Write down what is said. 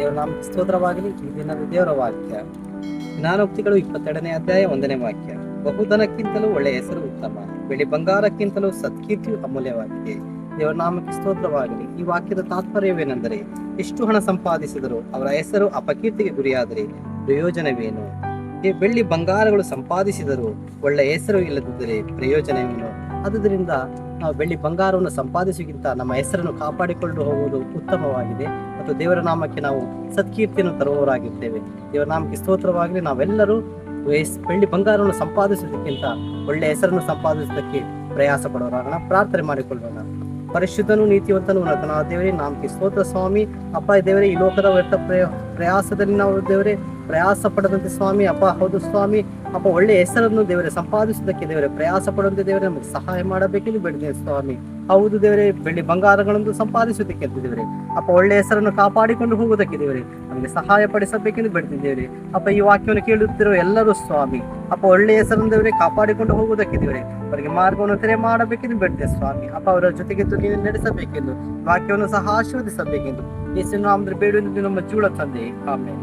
ದೇವರ ನಾಮ ಸ್ತೋತ್ರವಾಗಲಿ, ಈ ದಿನದ ದೇವರ ವಾಕ್ಯ. ಜ್ಞಾನೋಕ್ತಿಗಳು ಇಪ್ಪತ್ತೆರಡನೇ ಅಧ್ಯಾಯ ಒಂದನೇ ವಾಕ್ಯ. ಬಹುಧನಕ್ಕಿಂತಲೂ ಒಳ್ಳೆಯ ಹೆಸರು ಉತ್ತಮ. ಬೆಳ್ಳಿ ಬಂಗಾರಕ್ಕಿಂತಲೂ ಸತ್ಕೀರ್ತಿಯು ಅಮೂಲ್ಯವಾಗಿದೆ. ದೇವರ ನಾಮಕ್ಕೆ ಸ್ತೋತ್ರವಾಗಲಿ. ಈ ವಾಕ್ಯದ ತಾತ್ಪರ್ಯವೇನೆಂದರೆ, ಎಷ್ಟು ಹಣ ಸಂಪಾದಿಸಿದರೂ ಅವರ ಹೆಸರು ಅಪಕೀರ್ತಿಗೆ ಗುರಿಯಾದರೆ ಪ್ರಯೋಜನವೇನು? ಬೆಳ್ಳಿ ಬಂಗಾರಗಳು ಸಂಪಾದಿಸಿದರೂ ಒಳ್ಳೆಯ ಹೆಸರು ಇಲ್ಲದಿದ್ದರೆ ಪ್ರಯೋಜನವೇನು? ಆದುದರಿಂದ ನಾವು ಬೆಳ್ಳಿ ಬಂಗಾರವನ್ನು ಸಂಪಾದಿಸುವುದಕ್ಕಿಂತ ನಮ್ಮ ಹೆಸರನ್ನು ಕಾಪಾಡಿಕೊಂಡು ಹೋಗುವುದು ಉತ್ತಮವಾಗಿದೆ. ಮತ್ತು ದೇವರ ನಾಮಕ್ಕೆ ನಾವು ಸತ್ಕೀರ್ತಿಯನ್ನು ತರುವವರಾಗಿರ್ತೇವೆ ದೇವರ ನಾಮಕ್ಕೆ ಸ್ತೋತ್ರವಾಗಲಿ. ನಾವೆಲ್ಲರೂ ಬೆಳ್ಳಿ ಬಂಗಾರವನ್ನು ಸಂಪಾದಿಸುವುದಕ್ಕಿಂತ ಒಳ್ಳೆಯ ಹೆಸರನ್ನು ಸಂಪಾದಿಸುವುದಕ್ಕೆ ಪ್ರಯಾಸ ಪಡೋರಾಗೋಣ ಪ್ರಾರ್ಥನೆ ಮಾಡಿಕೊಳ್ಳೋಣ. ಪರಿಶುದ್ಧನು ನೀತಿವಂತನು ಉನ್ನತನಾದ ದೇವರೇ, ನಾಮಕ್ಕೆ ಸ್ತೋತ್ರ ಸ್ವಾಮಿ. ಅಪ್ಪ ದೇವರೇ, ಈ ಲೋಕದ ವ್ಯರ್ಥ ಪ್ರಯ, ಪ್ರಯಾಸದಲ್ಲಿ ನಾವು ದೇವರೇ ಪ್ರಯಾಸ ಪಡದಂತೆ ಸ್ವಾಮಿ, ಅಪ್ಪ ಹೌದು ಸ್ವಾಮಿ, ಅಪ್ಪ ಒಳ್ಳೆ ಹೆಸರನ್ನು ದೇವರೇ, ಸಂಪಾದಿಸುವುದಕ್ಕೆ ದೇವರೇ, ಪ್ರಯಾಸ ಪಡುವಂತೆ ದೇವರೇ, ನಮಗೆ ಸಹಾಯ ಮಾಡಬೇಕೆಂದು ಬೇಡಿದ್ದೇನೆ ಸ್ವಾಮಿ. ಹೌದು ದೇವರೇ, ಬೆಳ್ಳಿ ಬಂಗಾರಗಳನ್ನು ಸಂಪಾದಿಸುವುದಕ್ಕೆ ದೇವರೇ. ಅಪ್ಪ ಒಳ್ಳೆ ಹೆಸರನ್ನು ಕಾಪಾಡಿಕೊಂಡು ಹೋಗುವುದಕ್ಕೆ ದೇವರೇ, ನಮಗೆ ಸಹಾಯ ಪಡಿಸಬೇಕೆಂದು ಬೇಡಿದ್ದೇವೆ ಅಪ್ಪ ಈ ವಾಕ್ಯವನ್ನು ಕೇಳುತ್ತಿರುವ ಎಲ್ಲರೂ ಸ್ವಾಮಿ, ಅಪ್ಪ ಒಳ್ಳೆ ಹೆಸರನ್ನು ದೇವರೇ ಕಾಪಾಡಿಕೊಂಡು ಹೋಗುವುದಕ್ಕೆ ದೇವರೇ, ಅವರಿಗೆ ಮಾರ್ಗವನ್ನು ತೆರೆ ಮಾಡಬೇಕೆಂದು ಬೇಡ್ತೇವೆ ಸ್ವಾಮಿ. ಅಪ್ಪ ಅವರ ಜೊತೆಗೆ ನೀವು ನಡೆಸಬೇಕೆಂದು, ವಾಕ್ಯವನ್ನು ಸಹ ಆಶೀರ್ವದಿಸಬೇಕೆಂದು. ಸಿನಿಮಾ ಅಂದ್ರೆ ಬೇಡುವುದು ನಮ್ಮ ಜೂಳ ತಂದೆ ಆಮೇಲೆ